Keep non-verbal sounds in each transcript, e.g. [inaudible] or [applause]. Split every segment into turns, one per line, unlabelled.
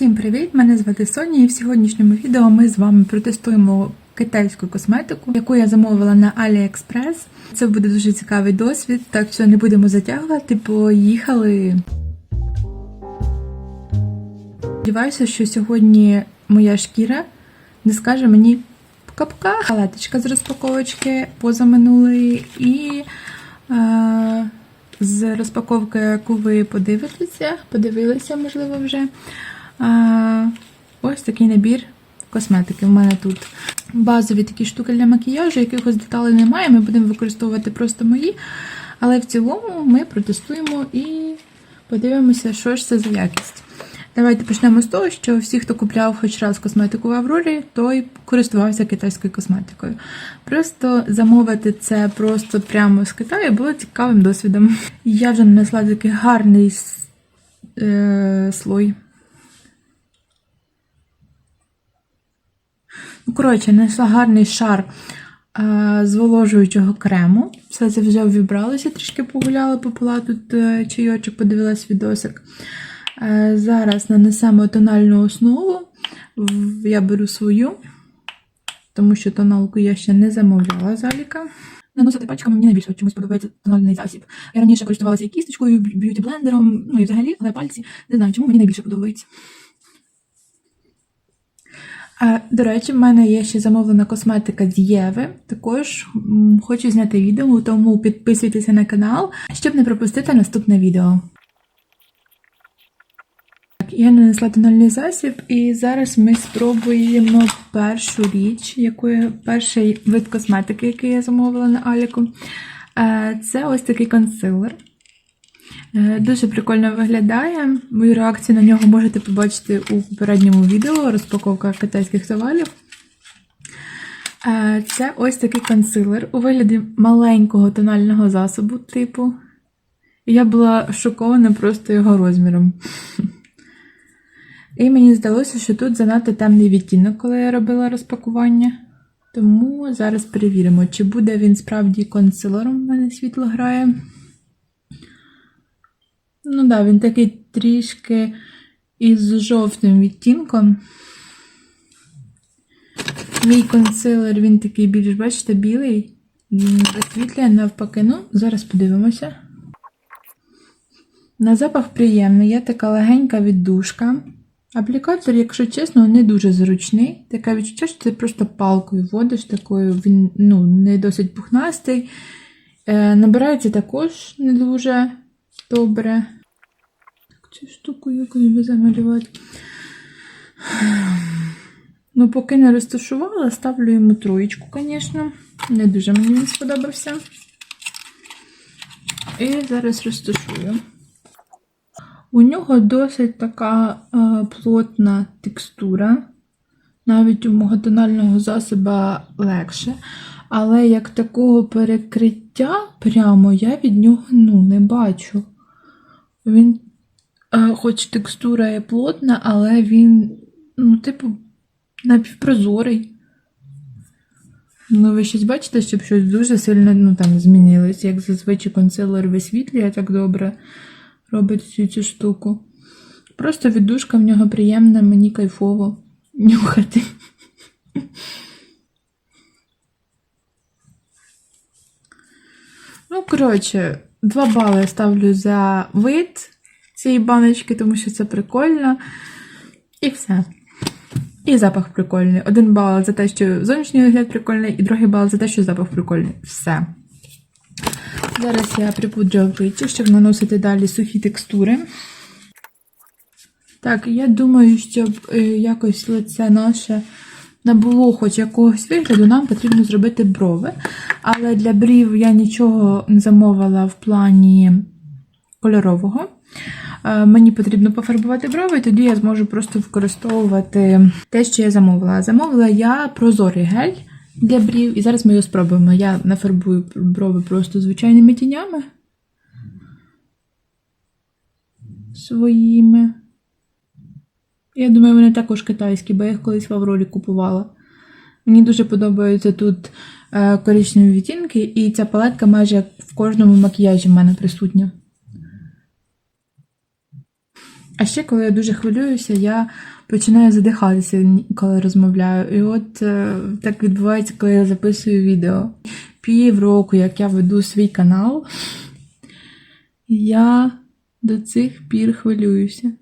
Всім привіт! Мене звати Соня, і в сьогоднішньому відео ми з вами протестуємо китайську косметику, яку я замовила на AliExpress. Це буде дуже цікавий досвід, так що не будемо затягувати, поїхали. Сподіваюся, що сьогодні моя шкіра не скаже мені пока-пока. З розпаковочки позаминулої і е, з розпаковки, яку ви подивитеся, подивилися, можливо, вже. Ось такий набір косметики. У мене тут базові такі штуки для макіяжу, якихось деталей немає. Ми будемо використовувати просто мої. Але в цілому ми протестуємо і подивимося, що ж це за якість. Давайте почнемо з того, що всі, хто купляв хоч раз косметику в Аврорі, той користувався китайською косметикою. Просто замовити це просто прямо з Китаю було цікавим досвідом. Я вже нанесла такий гарний е, слой. Ну, коротше, нанесла гарний шар е, зволожуючого крему. Все це вже вібралося, трішки погуляла, попила тут е, чайочок, подивилась відосик. Е, зараз нанесемо тональну основу. Я беру свою, тому що тоналку я ще не замовляла заліка. Наносити пачками мені найбільше чомусь подобається тональний засіб. Я раніше користувалася і кісточкою, і б'юті-блендером, ну і взагалі, але пальці. Не знаю, чому мені найбільше подобається. До речі, в мене є ще замовлена косметика з Єви. Також хочу зняти відео, тому підписуйтеся на канал, щоб не пропустити наступне відео. Я нанесла тональний засіб, і зараз ми спробуємо першу річ, яку перший вид косметики, який я замовила на Аліку. Е, Це ось такий консилер. Е, Дуже прикольно виглядає. Мою реакцію на нього можете побачити у попередньому відео розпаковка китайських товарів. Е, Це ось такий консилер у вигляді маленького тонального засобу, типу. Я була шокована просто його розміром. І мені здалося, що тут занадто темний відтінок, коли я робила розпакування. Тому зараз перевіримо, чи буде він справді консилером, в мене світло грає. Ну да, він такий трішки із жовтим відтінком. Мій консилер, він такий більш, бачите, білий. Він розсвітлює навпаки. Ну, зараз подивимося. На запах приємний, є така легенька віддушка. Аплікатор, якщо чесно, не дуже зручний. Таке відчуття, що ти просто палкою водиш, такою, він ну, не досить пухнастий. Е, набирається також не дуже добре. Цю штуку якою би замалювати. Ну, поки не розташувала, ставлю йому троєчку, звісно. Не дуже мені він сподобався. І зараз розташую. У нього досить така е, плотна текстура. Навіть у мого тонального засоба легше. Але як такого перекриття прямо я від нього ну, не бачу. Він, хоч текстура є плотна, але він, ну, типу, напівпрозорий. Ну, ви щось бачите, щоб щось дуже сильно ну, там, змінилось, як зазвичай консилер висвітлює так добре робить всю цю штуку. Просто віддушка в нього приємна, мені кайфово нюхати. Ну, коротше, два бали ставлю за вид цієї баночки, тому що це прикольно. І все. І запах прикольний. Один бал за те, що зовнішній вигляд прикольний, і другий бал за те, що запах прикольний. Все. Зараз я припудрю обличчя, щоб наносити далі сухі текстури. Так, я думаю, щоб е, якось лице наше набуло хоч якогось вигляду, нам потрібно зробити брови. Але для брів я нічого не замовила в плані кольорового. Е, Мені потрібно пофарбувати брови, і тоді я зможу просто використовувати те, що я замовила. Замовила я прозорий гель для брів, і зараз ми його спробуємо. Я нафарбую брови просто звичайними тінями своїми. Я думаю, вони також китайські, бо я їх колись в Аврорі купувала. Мені дуже подобаються тут е, коричневі відтінки, і ця палетка майже в кожному макіяжі в мене присутня. А ще, коли я дуже хвилююся, я починаю задихатися, коли розмовляю. І от е, так відбувається, коли я записую відео. Півроку, як я веду свій канал, я до цих пір хвилююся.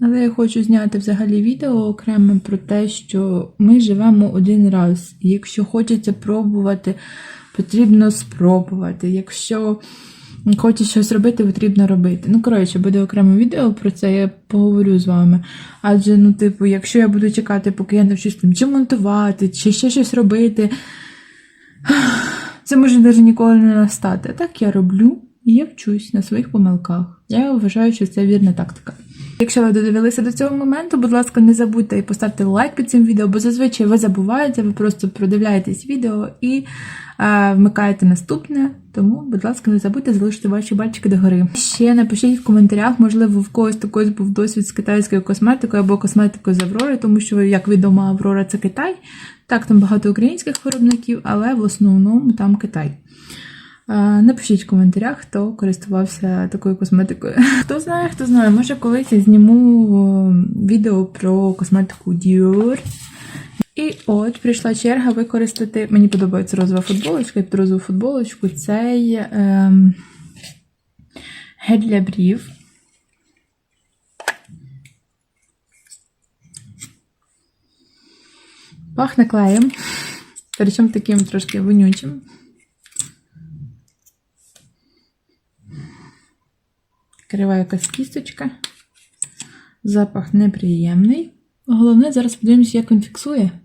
Але я хочу зняти взагалі відео окреме про те, що ми живемо один раз. І якщо хочеться пробувати, потрібно спробувати. Якщо хочеш щось робити, потрібно робити. Ну, коротше, буде окреме відео про це, я поговорю з вами. Адже, ну, типу, якщо я буду чекати, поки я навчусь там чи монтувати, чи ще щось робити, це може навіть ніколи не настати. Так я роблю і я вчусь на своїх помилках. Я вважаю, що це вірна тактика. Якщо ви додивилися до цього моменту, будь ласка, не забудьте і поставте лайк під цим відео, бо зазвичай ви забуваєте, ви просто продивляєтесь відео і вмикаєте наступне. Тому, будь ласка, не забудьте залишити ваші бальчики догори. Ще напишіть в коментарях, можливо, в когось також був досвід з китайською косметикою або косметикою з Аврори, тому що, як відомо, Аврора це Китай. Так, там багато українських виробників, але в основному там Китай. Напишіть в коментарях, хто користувався такою косметикою. [laughs] Хто знає, хто знає, може колись я зніму відео про косметику Dior. І от прийшла черга використати. Мені подобається розова футболочка, і розову футболочку цей ем, гель для брів. Пахне клеєм. Причому таким трошки вонючим. Крива якась кісточка. Запах неприємний. Головне, зараз подивимося, як він фіксує.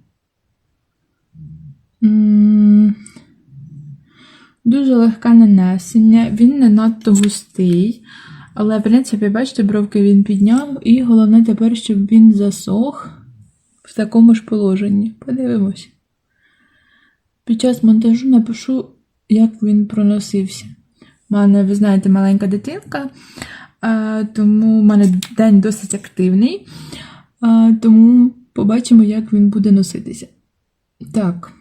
Дуже легке нанесення, він не надто густий. Але, в принципі, бачите, бровки він підняв, і головне тепер, щоб він засох в такому ж положенні. Подивимось. Під час монтажу напишу, як він проносився. У мене, ви знаєте, маленька дитинка, тому в мене день досить активний. Тому побачимо, як він буде носитися. Так.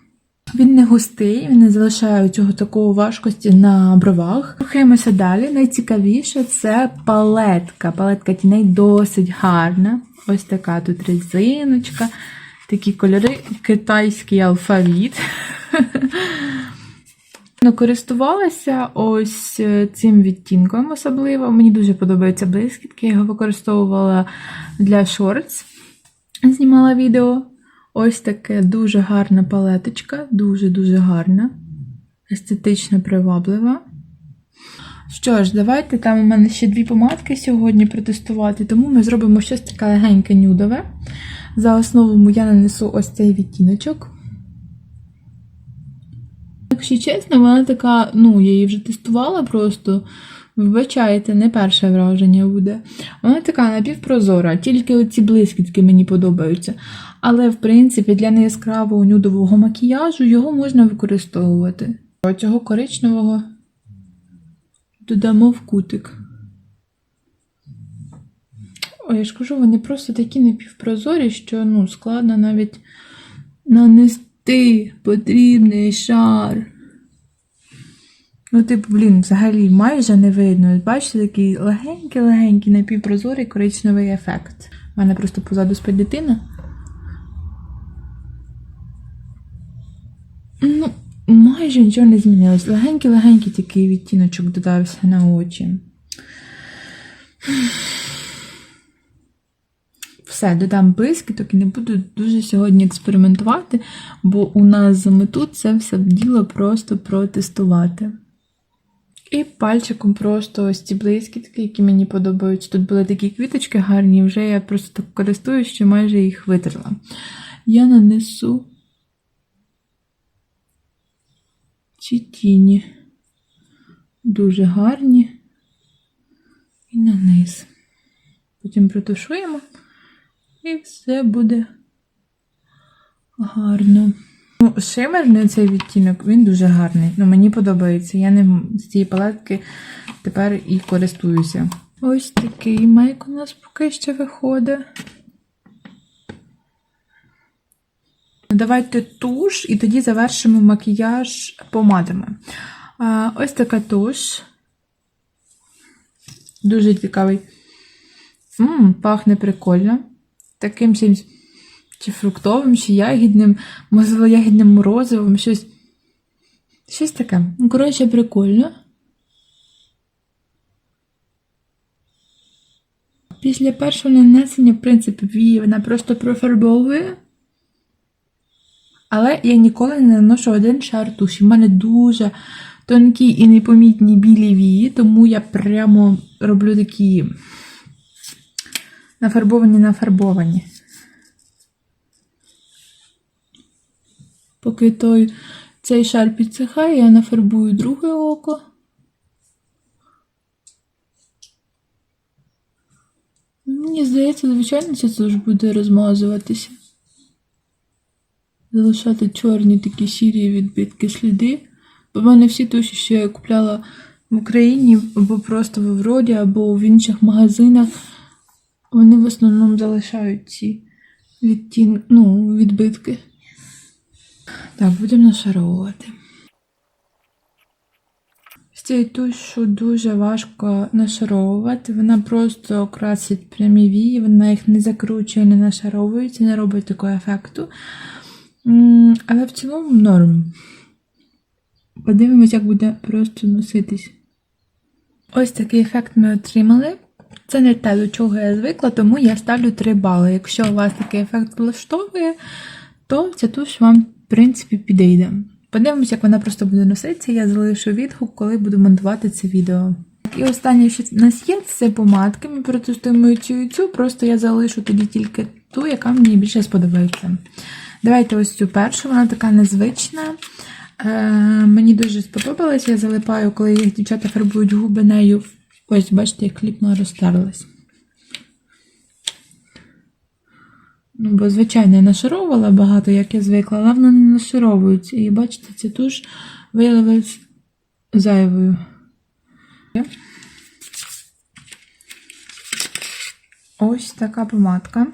Він не густий, він не залишає цього такого важкості на бровах. Рухаємося далі. Найцікавіше це палетка. Палетка тіней досить гарна. Ось така тут резиночка, такі кольори, китайський алфавіт. [laughs] Ну, Користувалася ось е, цим відтінком особливо. Мені дуже подобаються блискітки. Я його використовувала для шортс. Знімала відео. Ось таке дуже гарна палеточка, дуже-дуже гарна, естетично приваблива. Що ж, давайте там у мене ще дві помадки сьогодні протестувати, тому ми зробимо щось таке легеньке нюдове. За основу я нанесу ось цей відтіночок. Якщо чесно, вона така, ну, я її вже тестувала просто. Вибачайте, не перше враження буде. Вона така напівпрозора, тільки оці блискітки мені подобаються. Але, в принципі, для неяскравого нюдового макіяжу його можна використовувати. Цього коричневого додамо в кутик. Ой, я ж кажу, вони просто такі напівпрозорі, що ну, складно навіть нанести потрібний шар. Ну, типу, блін, взагалі майже не видно. Бачите, такий легенький-легенький напівпрозорий коричневий ефект. У мене просто позаду спить дитина. Ну, майже нічого не змінилось. Легенький-легенький такий відтіночок додався на очі. Все, додам блискіток і не буду дуже сьогодні експериментувати, бо у нас за мету це все діло просто протестувати. І пальчиком просто ось ці блискітки, які мені подобаються. Тут були такі квіточки гарні, вже я просто так користуюсь, що майже їх витерла. Я нанесу ці тіні. Дуже гарні. І на низ. Потім протушуємо, і все буде гарно. Ну, шимерний цей відтінок, він дуже гарний. Ну, мені подобається. Я ним з цієї палетки тепер і користуюся. Ось такий мейк у нас поки що виходить. Давайте туш і тоді завершимо макіяж помадами. Ось така туш. Дуже цікавий. Мм, пахне прикольно. Таким чимсь чи фруктовим, чи ягідним, можливо, ягідним морозивом, щось. Щось таке. Ну, коротше, прикольно. Після першого нанесення, в принципі, вона просто профарбовує. Але я ніколи не наношу один шар туші. У мене дуже тонкі і непомітні білі вії, тому я прямо роблю такі нафарбовані нафарбовані. Поки той цей шар підсихає, я нафарбую друге око. Мені здається, звичайно, це теж буде розмазуватися. Залишати чорні такі сірі відбитки сліди. Бо в мене всі туші, що я купляла в Україні, або просто в Авроді, або в інших магазинах, вони в основному залишають ці відтін... ну, відбитки. Так, будемо нашаровувати. З цією тушу дуже важко нашаровувати. Вона просто красить прямі вії, вона їх не закручує, не нашаровується, не робить такого ефекту. Але в цілому норм. Подивимось, як буде просто носитись. Ось такий ефект ми отримали. Це не те, до чого я звикла, тому я ставлю 3 бали. Якщо у вас такий ефект влаштовує, то ця туш вам, в принципі, підійде. Подивимось, як вона просто буде носитися. Я залишу відгук, коли буду монтувати це відео. І останнє, що в нас є, це помадки. Ми протестуємо цю і цю, просто я залишу тоді тільки ту, яка мені більше сподобається. Давайте ось цю першу, вона така незвична. Е, мені дуже сподобалось. Я залипаю, коли їх дівчата фарбують губи нею. Ось, бачите, як кліпно розтерлась. Ну, бо, звичайно, я нашаровувала багато, як я звикла, але воно не нашаровується. І бачите, це туш виявилась зайвою. Ось така помадка.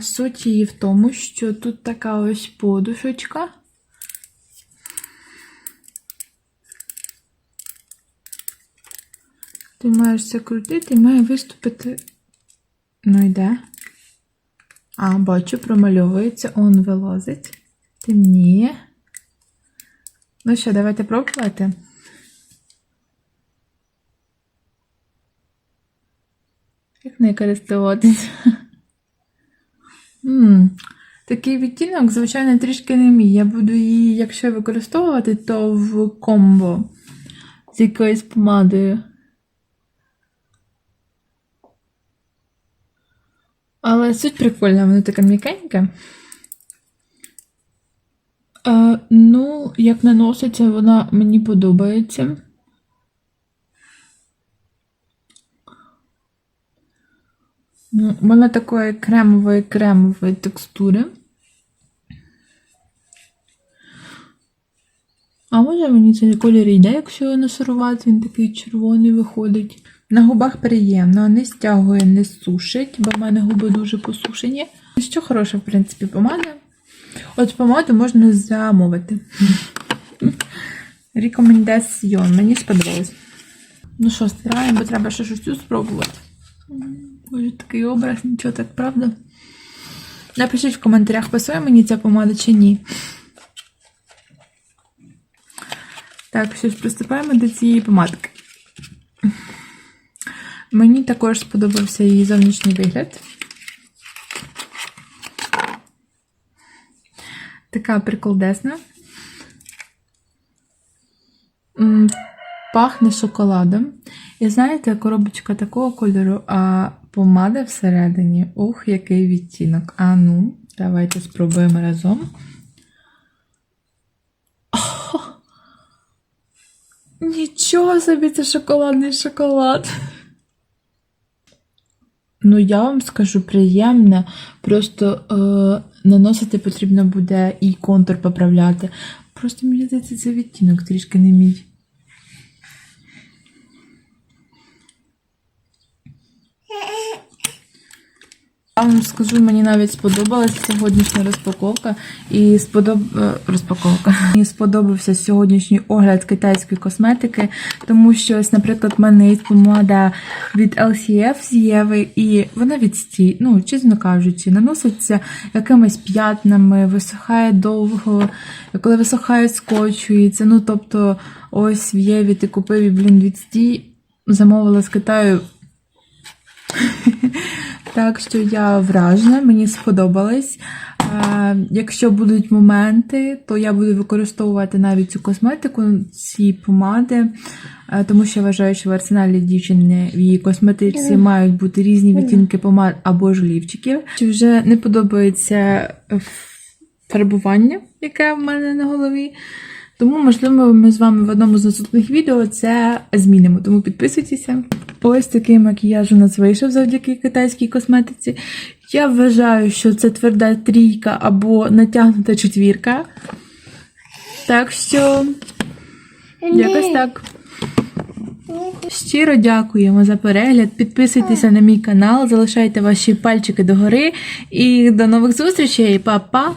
Суть її в тому, що тут така ось подушечка. Ти маєш це крутити і має виступити. Ну йде. А, бачу, промальовується, он вилазить. Темніє. Ну що, давайте пробувати. Як не користуватись? М, Такий відтінок, звичайно, трішки не мій. Я буду її, якщо використовувати, то в комбо з якоюсь помадою. Але суть прикольна, вона така м'якенька. Е, ну, як наноситься, вона мені подобається. Вона такої кремової кремової текстури. А може мені цей колір йде, якщо його насорувати, він такий червоний виходить. На губах приємно, не стягує, не сушить, бо в мене губи дуже посушені. Що хороша, в принципі, помада. От помаду можна замовити. Рекомендаціон. Мені сподобалось. Ну що, стираємо, бо треба ще щось спробувати. Боже, такий образ, нічого так, правда? Напишіть в коментарях, пасує мені ця помада чи ні. Так, що ж, приступаємо до цієї помадки. Мені також сподобався її зовнішній вигляд. Така приколдесна. Пахне шоколадом. І знаєте, коробочка такого кольору, а помада всередині. Ух, який відтінок. А ну, давайте спробуємо разом. О, нічого собі, це шоколадний шоколад. Ну, я вам скажу приємне. Просто е, наносити потрібно буде і контур поправляти. Просто мені здається, це відтінок трішки не мій. Вам скажу, мені навіть сподобалася сьогоднішня розпаковка і сподоб... е, розпаковка. Мені сподобався сьогоднішній огляд китайської косметики, тому що ось, наприклад, в мене є помада від LCF з Єви, і вона відстій, ну, чесно кажучи, наноситься якимись п'ятнами, висохає довго, коли висохає, скочується. Ну, тобто, ось в Єві ти купив і, блін, відстій, замовила з Китаю. Так що я вражена, мені сподобалось. Е, Якщо будуть моменти, то я буду використовувати навіть цю косметику, ці помади, е, тому що я вважаю, що в арсеналі дівчини в її косметиці мають бути різні відтінки помад або ж лівчиків. Чи вже не подобається е, фарбування, яке в мене на голові. Тому, можливо, ми з вами в одному з наступних відео це змінимо. Тому підписуйтеся. Ось такий макіяж у нас вийшов завдяки китайській косметиці. Я вважаю, що це тверда трійка або натягнута четвірка. Так що, якось так. Щиро дякуємо за перегляд. Підписуйтеся на мій канал, залишайте ваші пальчики догори. І до нових зустрічей, Па-па!